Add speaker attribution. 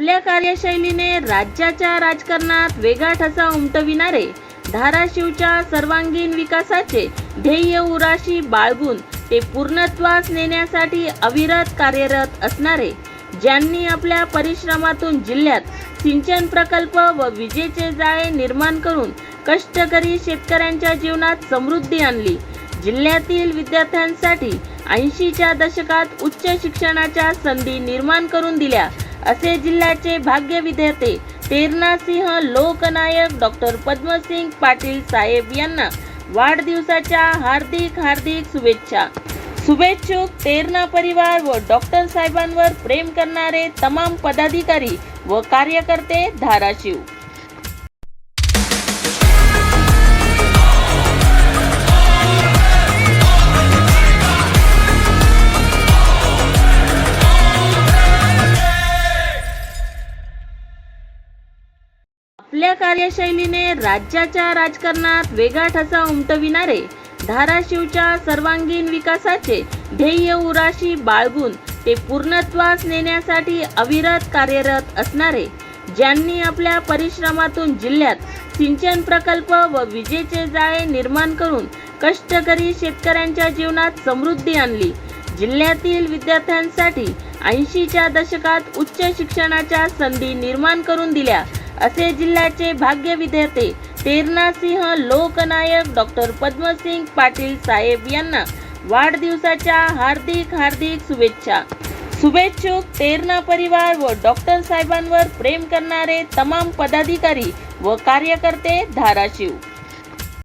Speaker 1: आपल्या कार्यशैलीने राज्याच्या राजकारणात वेगळा ठसा उमटविणारे धाराशिवच्या सर्वांगीण विकासाचे ध्येय उराशी बाळगून ते पूर्णत्वास नेण्यासाठी अविरत कार्यरत असणारे ज्यांनी आपल्या परिश्रमातून जिल्ह्यात सिंचन प्रकल्प व विजेचे जाळे निर्माण करून कष्टकरी शेतकऱ्यांच्या जीवनात समृद्धी आणली. जिल्ह्यातील विद्यार्थ्यांसाठी ऐंशीच्या दशकात उच्च शिक्षणाच्या संधी निर्माण करून दिल्या. असे जिल्ह्याचे भाग्य विधेते तेरनासिंह लोकनायक डॉक्टर पद्मसिंग पाटील साहेब यांना वाढदिवसाच्या हार्दिक हार्दिक शुभेच्छा. शुभेच्छुक तेरणा परिवार व डॉक्टर साहेबांवर प्रेम करणारे तमाम पदाधिकारी व कार्यकर्ते धाराशिव. आपल्या कार्यशैलीने राज्याच्या राजकारणात वेगळा ठसा उमटविणारे धाराशिवच्या सर्वांगीण विकासाचे ध्येय उराशी बाळगून ते पूर्णत्वास नेण्यासाठी अविरत कार्यरत असणारे ज्यांनी आपल्या परिश्रमातून जिल्ह्यात सिंचन प्रकल्प व विजेचे जाळे निर्माण करून कष्टकरी शेतकऱ्यांच्या जीवनात समृद्धी आणली. जिल्ह्यातील विद्यार्थ्यांसाठी ऐंशीच्या दशकात उच्च शिक्षणाच्या संधी निर्माण करून दिल्या. असे जिल्ह्याचे भाग्य विद्यार्थी तेरणा सिंह लोकनायक डॉक्टर पद्मसिंग पाटील साहेब यांना वाढदिवसाच्या हार्दिक हार्दिक शुभेच्छा. शुभेच्छुक तेरणा परिवार व डॉक्टर साहेबांवर प्रेम करणारे तमाम पदाधिकारी व कार्यकर्ते धाराशिव.